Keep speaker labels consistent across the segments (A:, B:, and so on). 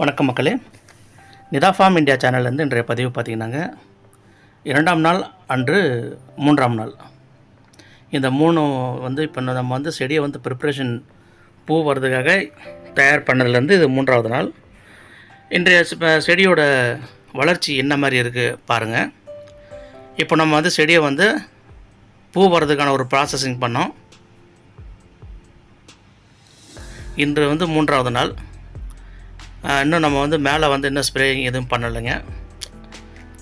A: வணக்கம் மக்களே. Nita form India சேனல்லேருந்து இன்றைய பதிவு பார்த்தீங்கன்னாங்க. இரண்டாம் நாள் அன்று மூன்றாம் நாள். இந்த மூணு வந்து இப்போ நம்ம வந்து செடியை வந்து ப்ரிப்ரேஷன் பூ வர்றதுக்காக தயார் பண்ணதுலேருந்து இது மூன்றாவது நாள். இன்றைய செடியோட வளர்ச்சி என்ன மாதிரி இருக்குது பாருங்கள் இப்போ நம்ம வந்து செடியை வந்து பூ வர்றதுக்கான ஒரு ப்ராசஸிங் பண்ணோம். இன்று வந்து மூன்றாவது நாள். இன்னும் நம்ம வந்து மேலே வந்து இன்னும் ஸ்ப்ரேயிங் எதுவும் பண்ணலைங்க.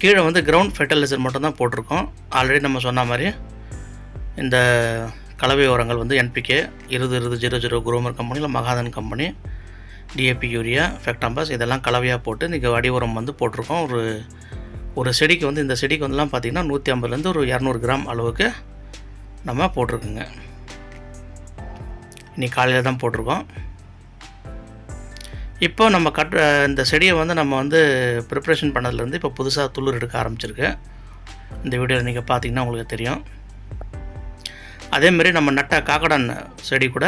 A: கீழே வந்து கிரவுண்ட் ஃபெர்டிலைசர் மட்டும்தான் போட்டிருக்கோம். ஆல்ரெடி நம்ம சொன்ன மாதிரி இந்த கலவை உரங்கள் வந்து என்பிகே இருபது இருபது ஜீரோ ஜீரோ குரோமர் கம்பெனியில் Mahadhan company DAP urea Factamfos இதெல்லாம் கலவையாக போட்டு இன்றைக்கி அடி உரம் வந்து போட்டிருக்கோம். ஒரு ஒரு செடிக்கு வந்து இந்த செடிக்கு வந்துலாம் பார்த்திங்கன்னா நூற்றி ஐம்பதுலேருந்து ஒரு இரநூறு கிராம் அளவுக்கு நம்ம போட்டிருக்குங்க. இன்னைக்கு காலையில் தான் போட்டிருக்கோம். இப்போ நம்ம கட் இந்த செடியை வந்து நம்ம வந்து ப்ரிப்ரேஷன் பண்ணதுலேருந்து இப்போ புதுசாக துளிர் எடுக்க ஆரம்பிச்சிருக்கு. இந்த வீடியோவில் நீங்கள் பார்த்தீங்கன்னா உங்களுக்கு தெரியும். அதேமாரி நம்ம நட்ட காக்கடான் செடி கூட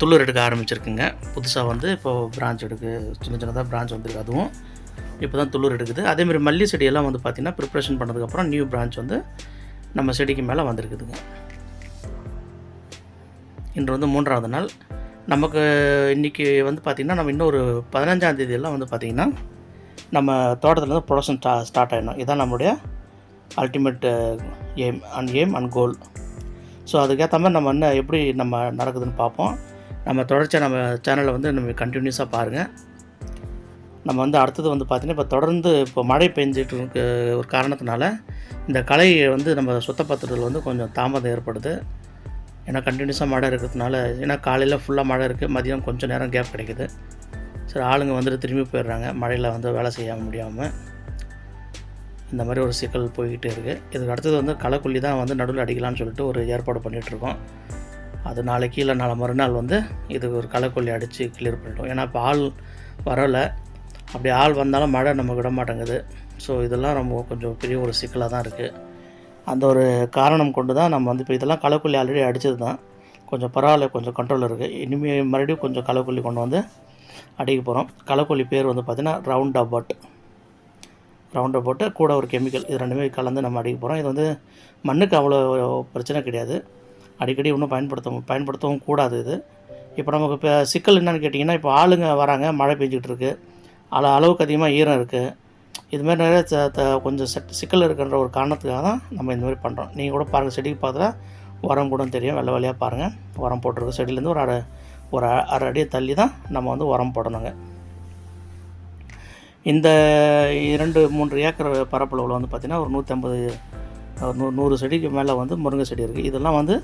A: துளிர் எடுக்க ஆரம்பிச்சிருக்குங்க. புதுசாக வந்து இப்போது பிரான்ச் எடுக்கு சின்ன சின்னதாக பிரான்ச் வந்திருக்கு அதுவும். இப்போ தான் துளிர் எடுக்குது அதேமாரி மல்லி செடியெல்லாம் வந்து பார்த்திங்கன்னா ப்ரிப்ரேஷன் பண்ணதுக்கப்புறம் நியூ பிரான்ச் வந்து நம்ம செடிக்கு மேலே வந்திருக்குதுங்க. இன்று வந்து மூன்றாவது நாள். நமக்கு இன்றைக்கி வந்து பார்த்திங்கன்னா நம்ம இன்னொரு பதினஞ்சாந்தேதியெல்லாம் வந்து பார்த்திங்கன்னா நம்ம தோட்டத்தில் வந்து ப்ரொடக்ஷன் ஸ்டா ஸ்டார்ட் ஆகிடும் இதுதான் நம்மளுடைய ultimate aim uh, and aim and goal so அதுக்கேற்ற மாதிரி நம்ம என்ன எப்படி நம்ம நடக்குதுன்னு பார்ப்போம். நம்ம தொடர்ச்சியாக நம்ம சேனலை வந்து நம்ம கண்டினியூஸாக பாருங்கள் நம்ம வந்து அடுத்தது வந்து பார்த்திங்கன்னா இப்போ தொடர்ந்து இப்போ மழை பெஞ்சிட்டு இருக்க ஒரு காரணத்தினால இந்த கலையை வந்து நம்ம சுத்தப்படுத்துறதுல வந்து கொஞ்சம் தாமதம் ஏற்படுது. ஏன்னா கண்டினியூஸாக மழை இருக்கிறதுனால ஏன்னா காலையில் ஃபுல்லாக மழை இருக்குது மதியம் கொஞ்சம் நேரம் கேப் கிடைக்குது. சரி ஆளுங்க வந்துட்டு திரும்பி போயிடுறாங்க. மழையில் வந்து வேலை செய்ய முடியாமல் இந்த மாதிரி ஒரு சிக்கல் போய்கிட்டே இருக்குது இதுக்கு அடுத்தது வந்து களைக்கொல்லி தான் வந்து நடுவில் அடிக்கலாம்னு சொல்லிட்டு ஒரு ஏற்பாடு பண்ணிகிட்ருக்கோம் அது நாளைக்கு இல்லை நாளை மறுநாள் வந்து இதுக்கு ஒரு களைக்கொல்லி அடித்து கிளியர் பண்ணிட்டோம். ஏன்னா இப்போ ஆள் வரலை. அப்படி ஆள் வந்தாலும் மழை நம்ம விட மாட்டேங்குது. ஸோ இதெல்லாம் ரொம்ப கொஞ்சம் பெரிய ஒரு சிக்கலாக தான் இருக்குது அந்த ஒரு காரணம் கொண்டு தான் நம்ம வந்து இப்போ இதெல்லாம் களைக்கொல்லி ஆல்ரெடி அடித்தது தான் கொஞ்சம் பரவாயில்ல கொஞ்சம் கண்ட்ரோல் இருக்குது இனிமேல் மறுபடியும் கொஞ்சம் களைக்கொல்லி கொண்டு வந்து அடிக்க போகிறோம் களைக்கொல்லி பேர் வந்து பார்த்திங்கன்னா ரவுண்ட் அபட் ரவுண்ட் அபட்டு கூட ஒரு கெமிக்கல் இது ரெண்டுமே கலந்து நம்ம அடிக்க போகிறோம் இது வந்து மண்ணுக்கு அவ்வளோ பிரச்சனை கிடையாது. அடிக்கடி ஒன்றும் பயன்படுத்த பயன்படுத்தவும் கூடாது இது. இப்போ நமக்கு இப்போ சிக்கல் என்னென்னு கேட்டிங்கன்னா இப்போ ஆளுங்க வராங்க மழை பெஞ்சிக்கிட்டு இருக்குது அள அளவுக்கு அதிகமாக ஈரம் இருக்குது இதுமாரி நிறைய த- கொஞ்சம் செட் சிக்கல் இருக்கின்ற ஒரு காரணத்துக்காக தான் நம்ம இந்த மாதிரி பண்ணுறோம் நீங்கள் கூட பாருங்கள் செடிக்கு பார்த்தா உரம் கூட தெரியும். வெள்ளை வெள்ளையாக பாருங்கள் உரம் போட்டிருக்க. செடியிலேருந்து ஒரு அரை ஒரு அரை அடியை தள்ளி தான் நம்ம வந்து உரம் போடணுங்க. இந்த இரண்டு மூன்று ஏக்கர் பரப்பளவில் வந்து பார்த்திங்கன்னா ஒரு நூற்றம்பது நூறு நூறு செடிக்கு மேலே வந்து முருங்கை செடி இருக்குது இதெல்லாம் வந்து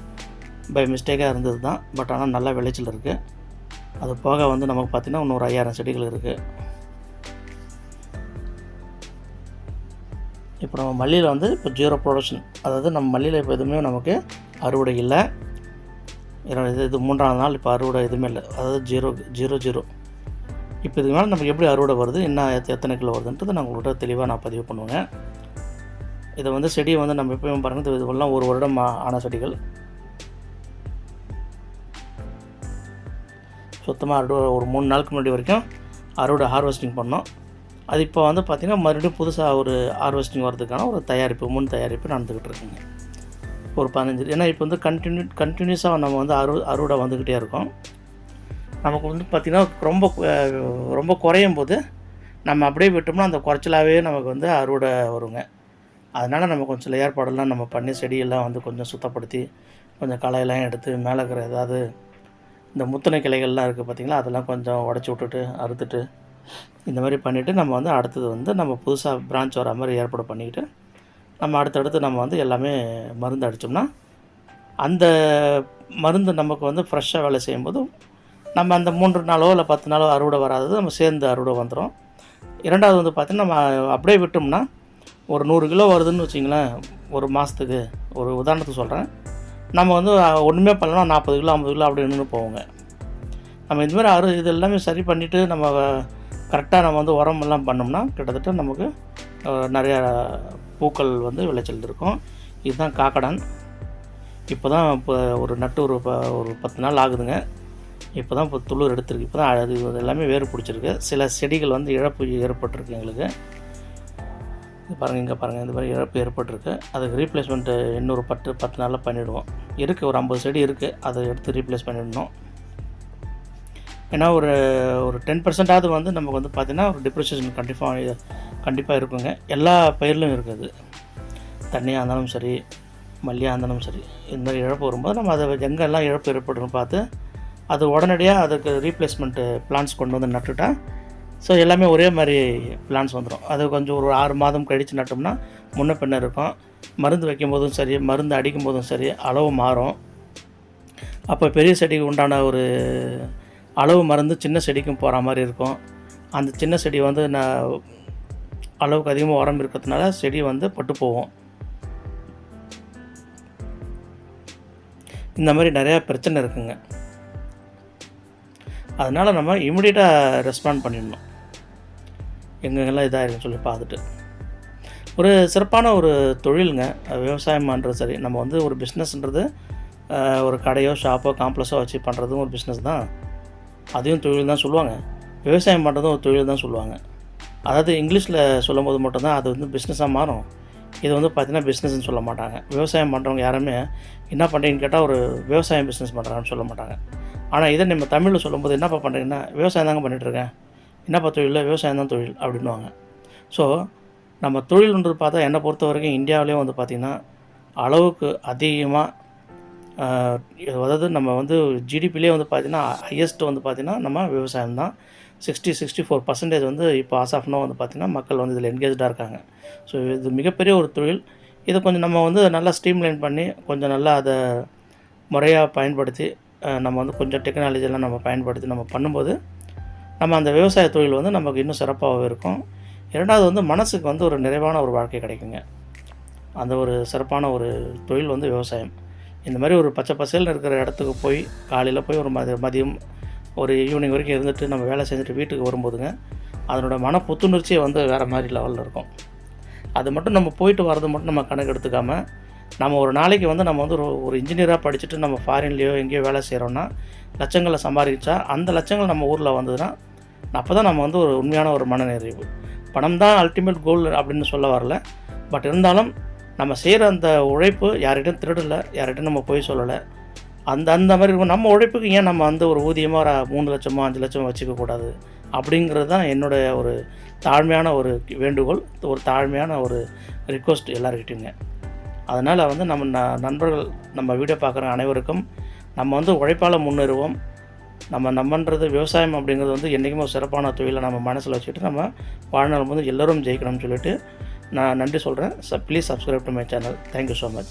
A: பை மிஸ்டேக்காக இருந்தது தான். பட் ஆனால் நல்லா விளைச்சல் இருக்குது அது போக வந்து நமக்கு பார்த்திங்கன்னா இன்னொரு ஐயாயிரம் செடிகள் இருக்குது இப்போ நம்ம மல்லியில் வந்து இப்போ ஜீரோ ப்ரொடக்ஷன் அதாவது நம்ம மல்லியில் இப்போ எதுவுமே நமக்கு அறுவடை இல்லை. இது இது மூன்றாவது நாள் இப்போ அறுவடை எதுவுமே இல்லை. அதாவது ஜீரோ ஜீரோ ஜீரோ இப்போ இதுக்கு மேலே நமக்கு எப்படி அறுவடை வருது என்ன எத்தனை கிலோ வருதுன்றது நான் உங்கள்கிட்ட தெளிவாக நான் பதிவு பண்ணுவேங்க இதை வந்து செடியை வந்து நம்ம எப்பயும் பாருங்கள் இது இதெல்லாம் ஒரு வருடம் ஆன செடிகள். சுத்தமாக அறுவடை ஒரு மூணு நாளுக்கு முன்னாடி வரைக்கும் அறுவடை ஹார்வெஸ்டிங் பண்ணோம். அது இப்போ வந்து பார்த்திங்கன்னா மறுபடியும் புதுசாக ஒரு ஹார்வெஸ்டிங் வரதுக்கான ஒரு தயாரிப்பு முன் தயாரிப்பு நடந்துக்கிட்டு இருக்குங்க. ஒரு பதினஞ்சு ஏன்னா இப்போ வந்து கண்டினியூ கண்டினியூஸாக நம்ம வந்து அறு அறுவடை வந்துக்கிட்டே இருக்கோம். நமக்கு வந்து பார்த்திங்கன்னா ரொம்ப ரொம்ப குறையும் போது நம்ம அப்படியே விட்டோம்னா அந்த குறைச்சலாகவே நமக்கு வந்து அறுவடை வருங்க. அதனால் நம்ம கொஞ்சம் சில ஏற்பாடெல்லாம் நம்ம பண்ணி செடியெல்லாம் வந்து கொஞ்சம் சுத்தப்படுத்தி கொஞ்சம் களையெல்லாம் எடுத்து மேலே இருக்கிற ஏதாவது இந்த முத்தனை கிளைகள்லாம் இருக்குது பார்த்திங்களா? அதெல்லாம் கொஞ்சம் உடச்சி விட்டுட்டு அறுத்துட்டு இந்த மாதிரி பண்ணிவிட்டு நம்ம வந்து அடுத்தது வந்து நம்ம புதுசாக பிரான்ச் வர மாதிரி ஏற்பாடு பண்ணிக்கிட்டு நம்ம அடுத்தடுத்து நம்ம வந்து எல்லாமே மருந்து அடித்தோம்னா அந்த மருந்து நமக்கு வந்து ஃப்ரெஷ்ஷாக வேலை செய்யும்போது நம்ம அந்த மூன்று நாளோ இல்லை பத்து நாளோ அறுவடை வராதது நம்ம சேர்ந்து அறுவடை வந்துடும் இரண்டாவது வந்து பார்த்திங்கன்னா நம்ம அப்படியே விட்டோம்னா ஒரு நூறு கிலோ வருதுன்னு வச்சிங்களேன் ஒரு மாதத்துக்கு ஒரு உதாரணத்துக்கு சொல்கிறேன் நம்ம வந்து ஒன்றுமே பண்ணலாம் நாற்பது கிலோ ஐம்பது கிலோ அப்படி நின்று போவோங்க. நம்ம இந்தமாதிரி அறு இது எல்லாமே சரி பண்ணிவிட்டு நம்ம கரெக்டாக நம்ம வந்து உரம் எல்லாம் பண்ணோம்னா கிட்டத்தட்ட நமக்கு நிறையா பூக்கள் வந்து விளைச்சல் இருக்கும். இதுதான் காக்கடான் இப்போ தான் இப்போ ஒரு நட்டு ஒரு ப- ஒரு பத்து நாள் ஆகுதுங்க. இப்போ தான் இப்போ துளிர் எடுத்திருக்கு. இப்போ தான் அது இது எல்லாமே வேறு பிடிச்சிருக்கு. சில செடிகள் வந்து இழப்பு ஏற்பட்டிருக்கு எங்களுக்கு. இது பாருங்கள் இங்கே பாருங்கள் இந்த மாதிரி இழப்பு ஏற்பட்டிருக்கு. அதுக்கு ரீப்ளேஸ்மெண்ட்டு இன்னொரு பத்து பத்து நாளில் பண்ணிவிடுவோம் இருக்குது ஒரு ஐம்பது செடி இருக்குது அதை எடுத்து ரீப்ளேஸ் பண்ணிடணும். ஏன்னா ஒரு ஒரு டென் பர்சன்டாவது வந்து நமக்கு வந்து பார்த்திங்கன்னா ஒரு டிப்ரெஷன் கண்டிப்பாக கண்டிப்பாக இருக்குங்க. எல்லா பயிர்லையும் இருக்குது. தண்ணியாக இருந்தாலும் சரி மல்லியாக இருந்தாலும் சரி இந்த மாதிரி இழப்பு வரும்போது நம்ம அதை எங்கெல்லாம் இழப்பு ஏற்படுன்னு பார்த்து அது உடனடியாக அதுக்கு ரீப்ளேஸ்மெண்ட்டு பிளான்ஸ் கொண்டு வந்து நட்டுட்டா ஸோ எல்லாமே ஒரே மாதிரி பிளான்ஸ் வந்துடும் அது கொஞ்சம் ஒரு ஆறு மாதம் கழித்து நட்டோம்னா முன்ன பின்ன இருக்கும். மருந்து வைக்கும் போதும் சரி மருந்து அடிக்கும் போதும் சரி அளவு மாறும். அப்போ பெரிய செடிக்கு உண்டான ஒரு அளவு மருந்து சின்ன செடிக்கும் போகிற மாதிரி இருக்கும். அந்த சின்ன செடி வந்து நான் அளவுக்கு அதிகமாக உரம் இருக்கிறதுனால செடி வந்து பட்டு போகும். இந்த மாதிரி நிறையா பிரச்சனை இருக்குங்க. அதனால் நம்ம இமிடியட்டாக ரெஸ்பாண்ட் பண்ணிடணும். எங்கெங்கெல்லாம் இதாக இருக்குன்னு சொல்லி பார்த்துட்டு. ஒரு சிறப்பான ஒரு தொழிலுங்க. பண்ணுறது சரி. நம்ம வந்து ஒரு பிஸ்னஸ்ன்றது ஒரு கடையோ ஷாப்போ காம்ப்ளெக்ஸோ வச்சு பண்ணுறதும் ஒரு பிஸ்னஸ் தான். அதையும் தொழில் தான் சொல்லுவாங்க. விவசாயம் பண்ணுறதும் ஒரு தொழில் தான் சொல்லுவாங்க. அதாவது இங்கிலீஷில் சொல்லும் போது மட்டும்தான் அது வந்து பிஸ்னஸாக மாறும். இது வந்து பார்த்திங்கன்னா பிஸ்னஸ்னு சொல்ல மாட்டாங்க. விவசாயம் பண்ணுறவங்க யாருமே என்ன பண்ணுறீங்கன்னு கேட்டால் ஒரு விவசாயம் பிஸ்னஸ் பண்ணுறாங்கன்னு சொல்ல மாட்டாங்க. ஆனால் இதை நம்ம தமிழில் சொல்லும்போது என்னப்பா பண்ணுறீங்கன்னா விவசாயம் தாங்க பண்ணிகிட்ருக்கேன் என்னப்பா தொழில்? விவசாயம் தான் தொழில் அப்படின்வாங்க ஸோ நம்ம தொழில்ன்றது பார்த்தா என்னை பொறுத்த வரைக்கும் இந்தியாவிலேயும் வந்து பார்த்திங்கன்னா அளவுக்கு அதிகமாக அதாவது நம்ம வந்து ஜிடிபிலே வந்து பார்த்திங்கன்னா ஹையஸ்ட்டு வந்து பார்த்திங்கன்னா நம்ம விவசாயம் தான். சிக்ஸ்டி சிக்ஸ்டி ஃபோர் பர்சன்டேஜ் வந்து இப்போ ஆஸ் ஆஃப் நோ வந்து பார்த்திங்கன்னா மக்கள் வந்து இதில் என்கேஜாக இருக்காங்க. ஸோ இது மிகப்பெரிய ஒரு தொழில். இதை கொஞ்சம் நம்ம வந்து நல்லா ஸ்ட்ரீம்லைன் பண்ணி கொஞ்சம் நல்லா அதை முறையாக பயன்படுத்தி நம்ம வந்து கொஞ்சம் டெக்னாலஜியெல்லாம் நம்ம பயன்படுத்தி நம்ம பண்ணும்போது நம்ம அந்த விவசாய தொழில் வந்து நமக்கு இன்னும் சிறப்பாகவே இருக்கும். இரண்டாவது வந்து மனசுக்கு வந்து ஒரு நிறைவான ஒரு வாழ்க்கை கிடைக்குங்க. அந்த ஒரு சிறப்பான ஒரு தொழில் வந்து விவசாயம். இந்த மாதிரி ஒரு பச்சை பசேல்னு இருக்கிற இடத்துக்கு போய் காலையில் போய் ஒரு மதிய மதியம் ஒரு ஈவினிங் வரைக்கும் இருந்துட்டு நம்ம வேலை செஞ்சுட்டு வீட்டுக்கு வரும்போதுங்க அதனோட மன புத்துணர்ச்சியை வந்து வேறு மாதிரி லெவலில் இருக்கும். அது மட்டும் நம்ம போயிட்டு வர்றது மட்டும் நம்ம கணக்கு எடுத்துக்காமல் நம்ம ஒரு நாளைக்கு வந்து நம்ம வந்து ஒரு ஒரு இன்ஜினியராக படிச்சுட்டு நம்ம ஃபாரின்லேயோ எங்கேயோ வேலை செய்கிறோன்னா லட்சங்களை சம்பாதிச்சா அந்த லட்சங்கள் நம்ம ஊரில் வந்ததுன்னா அப்போ தான் நம்ம வந்து ஒரு உண்மையான ஒரு மனநிறைவு. பணம் தான் அல்டிமேட் கோல் அப்படின்னு சொல்ல வரல. பட் இருந்தாலும் நம்ம செய்கிற அந்த உழைப்பு யார்கிட்டையும் திருடலை யார்கிட்டையும் நம்ம போய் சொல்லலை. அந்த அந்த மாதிரி இருக்கும். நம்ம உழைப்புக்கு ஏன் நம்ம வந்து ஒரு ஊதியமாக மூணு லட்சமோ அஞ்சு லட்சமோ வச்சுக்கக்கூடாது அப்படிங்கிறது தான் என்னுடைய ஒரு தாழ்மையான ஒரு வேண்டுகோள் ஒரு தாழ்மையான ஒரு ரிக்வஸ்ட் எல்லாருக்கிட்டையுங்க அதனால் வந்து நம்ம ந நண்பர்கள் நம்ம வீடியோ பார்க்குற அனைவருக்கும் நம்ம வந்து உழைப்பால் முன்னேறுவோம். நம்ம நம்மன்றது விவசாயம் அப்படிங்கிறது வந்து என்றைக்குமே சிறப்பான தொழிலை நம்ம மனசில் வச்சுட்டு நம்ம வாழ்நாள் வந்து எல்லோரும் ஜெயிக்கணும்னு சொல்லிட்டு நான் நன்றி சொல்கிறேன் please subscribe to my channel thank you so much